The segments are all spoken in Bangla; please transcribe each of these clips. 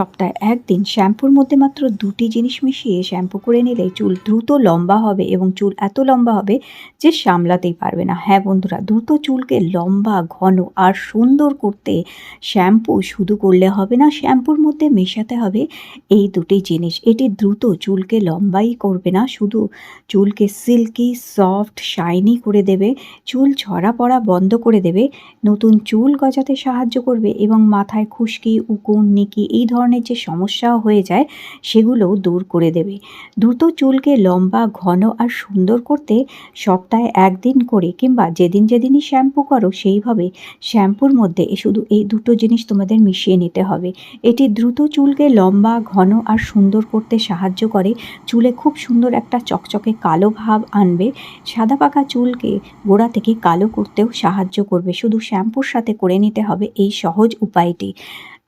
সপ্তাহে একদিন শ্যাম্পুর মধ্যে মাত্র দুটি জিনিস মিশিয়ে শ্যাম্পু করে নিলে চুল দ্রুত লম্বা হবে এবং চুল এত লম্বা হবে যে সামলাতেই পারবে না। হ্যাঁ বন্ধুরা, দ্রুত চুলকে লম্বা, ঘন আর সুন্দর করতে শ্যাম্পু শুধু করলে হবে না, শ্যাম্পুর মধ্যে মেশাতে হবে এই দুটি জিনিস। এটি দ্রুত চুলকে লম্বাই করবে না, শুধু চুলকে সিল্কি, সফট, শাইনি করে দেবে, চুল ছড়া পড়া বন্ধ করে দেবে, নতুন চুল গজাতে সাহায্য করবে এবং মাথায় খুশকি, উকুন, নিকি এই ধরনের যে সমস্যা হয়ে যায় সেগুলোও দূর করে দেবে। দ্রুত চুলকে লম্বা, ঘন আর সুন্দর করতে সপ্তাহে একদিন করে কিংবা যেদিন যেদিনই শ্যাম্পু করো, সেইভাবে শ্যাম্পুর মধ্যে শুধু এই দুটো জিনিস তোমাদের মিশিয়ে নিতে হবে। এটি দ্রুত চুলকে লম্বা, ঘন আর সুন্দর করতে সাহায্য করে। চুলে খুব সুন্দর একটা চকচকে কালো ভাব আনবে। সাদা পাকা চুলকে গোড়া থেকে কালো করতেও সাহায্য করবে। শুধু শ্যাম্পুর সাথে করে নিতে হবে এই সহজ উপায়টি।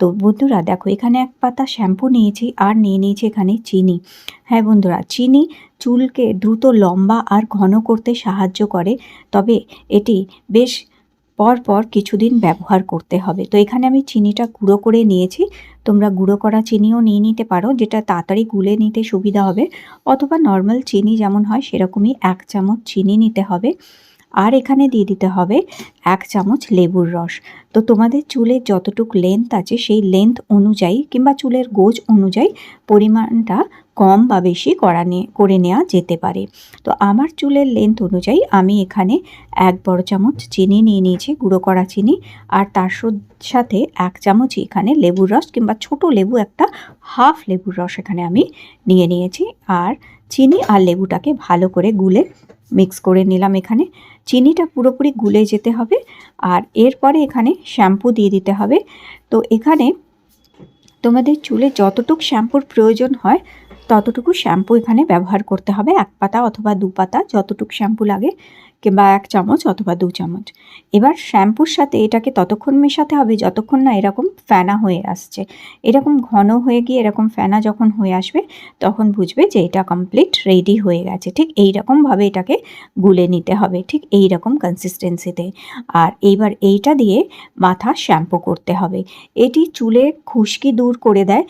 তো বন্ধুরা দেখো, এখানে এক পাতা শ্যাম্পু নিয়েছি আর নিয়ে নিয়েছি এখানে চিনি। হ্যাঁ বন্ধুরা, চিনি চুলকে দ্রুত, লম্বা আর ঘন করতে সাহায্য করে, তবে এটি বেশ পর পর কিছুদিন ব্যবহার করতে হবে। তো এখানে আমি চিনিটা গুঁড়ো করে নিয়েছি। তোমরা গুঁড়ো করা চিনিও নিয়ে নিতে পারো, যেটা তাড়াতাড়ি গুলে নিতে সুবিধা হবে, অথবা নর্মাল চিনি যেমন হয়, সেরকমই এক চামচ চিনি নিতে হবে। আর এখানে দিয়ে দিতে হবে এক চামচ লেবুর রস। তো তোমাদের চুলের যতটুক লেন্থ আছে সেই লেন্থ অনুযায়ী কিংবা চুলের গোজ অনুযায়ী পরিমাণটা কম বা বেশি করা করে নেওয়া যেতে পারে। তো আমার চুলের লেন্থ অনুযায়ী আমি এখানে এক বড় চামচ চিনি নিয়ে নিয়েছি, গুঁড়ো করা চিনি, আর তার সাথে এক চামচ এখানে লেবুর রস কিংবা ছোট লেবু একটা হাফ লেবুর রস এখানে আমি নিয়ে নিয়েছি। আর চিনি আর লেবুটাকে ভালো করে গুলে মিক্স করে নিলাম এখানে। চিনিটা পুরোপুরি গুলে যেতে হবে আর এরপরে এখানে শ্যাম্পু দিয়ে দিতে হবে। তো এখানে তোমাদের চুলে যতটুক শ্যাম্পুর প্রয়োজন হয় ততটুকু শ্যাম্পু এখানে ব্যবহার করতে হবে, এক পাতা অথবা দু পাতা যতটুক শ্যাম্পু লাগে, কিংবা এক চামচ অথবা দু চামচ। এবার শ্যাম্পুর সাথে এটাকে ততক্ষণ মেশাতে হবে যতক্ষণ না এরকম ফেনা হয়ে আসছে। এরকম ঘন হয়ে গিয়ে এরকম ফেনা যখন হয়ে আসবে, তখন বুঝবে যে এটা কমপ্লিট রেডি হয়ে গেছে। ঠিক এই রকমভাবে এটাকে গুলে নিতে হবে, ঠিক এই রকম কনসিস্টেন্সিতে আর এইবার এইটা দিয়ে মাথা শ্যাম্পু করতে হবে। এটি চুলে খুশকি দূর করে দেয়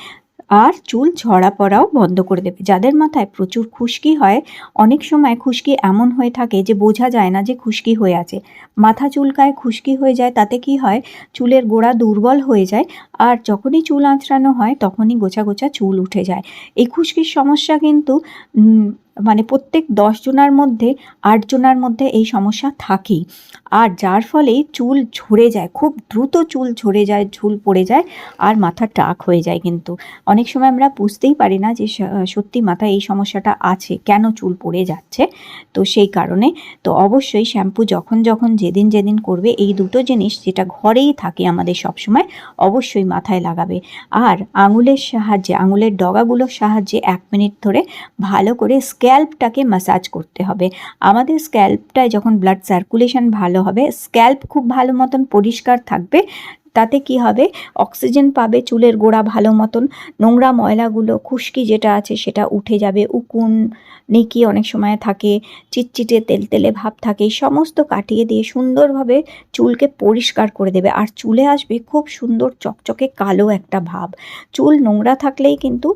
আর চুল ঝরা পড়াও বন্ধ করে দেবে। যাদের মাথায় প্রচুর খুশকি হয়, অনেক সময় খুশকি এমন হয়ে থাকে যে বোঝা যায় না যে খুশকি হয়ে আছে। মাথা চুলকায় খুশকি হয়ে যায়, তাতে কি হয়? চুলের গোড়া দুর্বল হয়ে যায় আর যখনই চুল আঁচড়ানো হয়, তখনই গোছা গোছা চুল উঠে যায়। এই খুশকির সমস্যা কিন্তু মানে প্রত্যেক দশ জনার মধ্যে আট জনার মধ্যে এই সমস্যা থাকেই। আর যার ফলে চুল ঝরে যায়, খুব দ্রুত চুল ঝরে যায়, ঝুল পড়ে যায় আর মাথা টাক হয়ে যায় কিন্তু। অনেক সময় আমরা বুঝতেই পারি না যে সত্যি মাথায় এই সমস্যাটা আছে, কেন চুল পড়ে যাচ্ছে? তো সেই কারণে তো অবশ্যই শ্যাম্পু যখন যখন যেদিন যেদিন করবে, এই দুটো জিনিস যেটা ঘরেই থাকে আমাদের সবসময়, অবশ্যই মাথায় লাগাবে। আর আঙুলের সাহায্যে, আঙুলের ডগাগুলোর সাহায্যে এক মিনিট ধরে ভালো করে স্ক্যাল্পটাকে মাসাজ করতে হবে। আমাদের স্ক্যাল্পটায় যখন ব্লাড সার্কুলেশন ভালো হবে স্ক্যাল্প খুব ভালো মতন পরিষ্কার থাকবে। তাতে কি হবে? অক্সিজেন পাবে চুলের গোড়া ভালো মতন। নোংরা ময়লাগুলো, খুশকি যেটা আছে সেটা উঠে যাবে। উকুন, নেকি অনেক সময় থাকে, চিটচিটে তেলতেলে ভাব থাকে। সমস্ত কাটিয়ে দিয়ে সুন্দরভাবে চুলকে পরিষ্কার করে দেবে। আর চুলে আসবে খুব সুন্দর চকচকে কালো একটা ভাব। চুল নোংরা থাকলেই কিন্তু,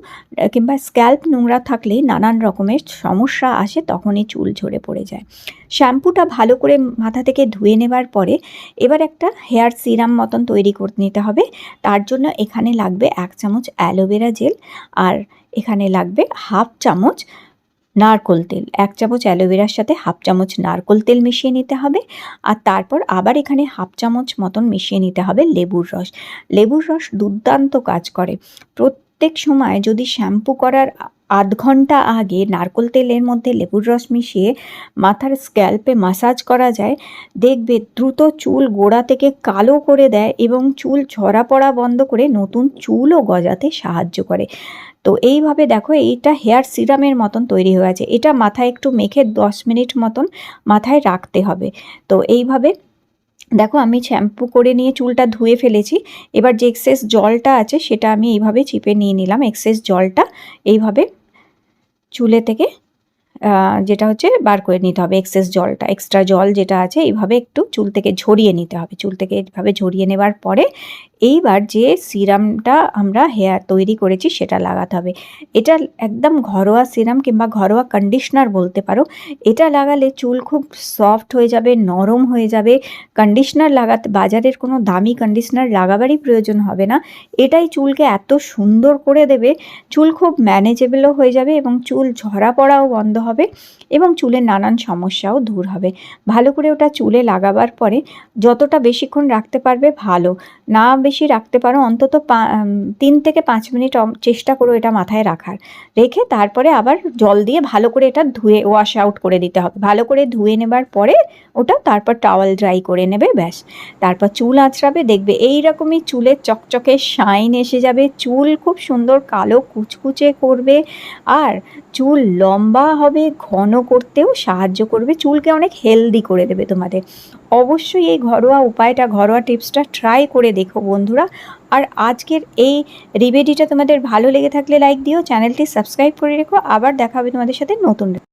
কিংবা স্ক্যাল্প নোংরা থাকলেই নানান রকমের সমস্যা আসে, তখনই চুল ঝরে পড়ে যায়। শ্যাম্পুটা ভালো করে মাথা থেকে ধুয়ে নেবার পরে এবার একটা হেয়ার সিরাম মতন তৈরি করে নিতে হবে। তার জন্য এখানে লাগবে এক চামচ অ্যালোভেরা জেল আর এখানে লাগবে হাফ চামচ নারকোল তেল। এক চামচ অ্যালোভেরার সাথে হাফ চামচ নারকোল তেল মিশিয়ে নিতে হবে আর তারপর আবার এখানে হাফ চামচ মতন মিশিয়ে নিতে হবে লেবুর রস। লেবুর রস দুর্দান্ত কাজ করে। প্রত্যেক সময় যদি শ্যাম্পু করার আধ ঘণ্টা আগে নারকোল তেলের মধ্যে লেবুর রস মিশিয়ে মাথার স্ক্যাল্পে মাসাজ করা যায়, দেখবে দ্রুত চুল গোড়া থেকে কালো করে দেয় এবং চুল ঝরা পড়া বন্ধ করে নতুন চুলও গজাতে সাহায্য করে। তো এইভাবে দেখো এইটা হেয়ার সিরামের মতন তৈরি হয়ে আছে। এটা মাথায় একটু মেখে দশ মিনিট মতন মাথায় রাখতে হবে। তো এইভাবে দেখো আমি শ্যাম্পু করে নিয়ে চুলটা ধুয়ে ফেলেছি। এবার যে এক্সেস জলটা আছে সেটা আমি এইভাবে চিপে নিয়ে নিলাম। এক্সেস জলটা এইভাবে চুলে থেকে যেটা হচ্ছে বার করে নিতে হবে এক্সেস জলটা। এক্সট্রা জল যেটা আছে এইভাবে একটু চুল থেকে ঝরিয়ে নিতে হবে। চুল থেকে এইভাবে ঝরিয়ে নেবার পরে এইবার যে সিরামটা আমরা হেয়ার তৈরি করেছি সেটা লাগাতে হবে। এটা একদম ঘরোয়া সিরাম কিংবা ঘরোয়া কন্ডিশনার বলতে পারো। এটা লাগালে চুল খুব সফট হয়ে যাবে, নরম হয়ে যাবে। কন্ডিশনার লাগাতে, বাজারের কোনো দামি কন্ডিশনার লাগাবারই প্রয়োজন হবে না। এটাই চুলকে এত সুন্দর করে দেবে, চুল খুব ম্যানেজেবলও হয়ে যাবে এবং চুল ঝরা পড়াও বন্ধ হবে এবং চুলের নানান সমস্যাও দূর হবে। ভালো করে ওটা চুলে লাগাবার পরে যতটা বেশিক্ষণ রাখতে পারবে ভালো। না বেশি রাখতে পারো, অন্তত তিন থেকে পাঁচ মিনিট চেষ্টা করো এটা মাথায় রাখার। রেখে তারপরে আবার জল দিয়ে ভালো করে এটা ধুয়ে ওয়াশ আউট করে দিতে হবে। ভালো করে ধুয়ে নেবার পরে ওটা তারপর টাওয়াল ড্রাই করে নেবে, ব্যাস। তারপর চুল আঁচড়াবে, দেখবে এই রকমই চুলের চকচকে শাইন এসে যাবে। চুল খুব সুন্দর কালো কুচকুচে করবে আর চুল লম্বা হবে, ঘন করতেও সাহায্য করবে। চুলকে অনেক হেলদি করে দেবে তোমাদের। অবশ্যই এই ঘরোয়া উপায়টা, ঘরোয়া টিপসটা ট্রাই করে দেখো বন্ধুরা। আর আজকের এই রেমেডিটা তোমাদের ভালো লেগে থাকলে লাইক দিও, চ্যানেলটি সাবস্ক্রাইব করে রেখো। আবার দেখা হবে তোমাদের সাথে নতুন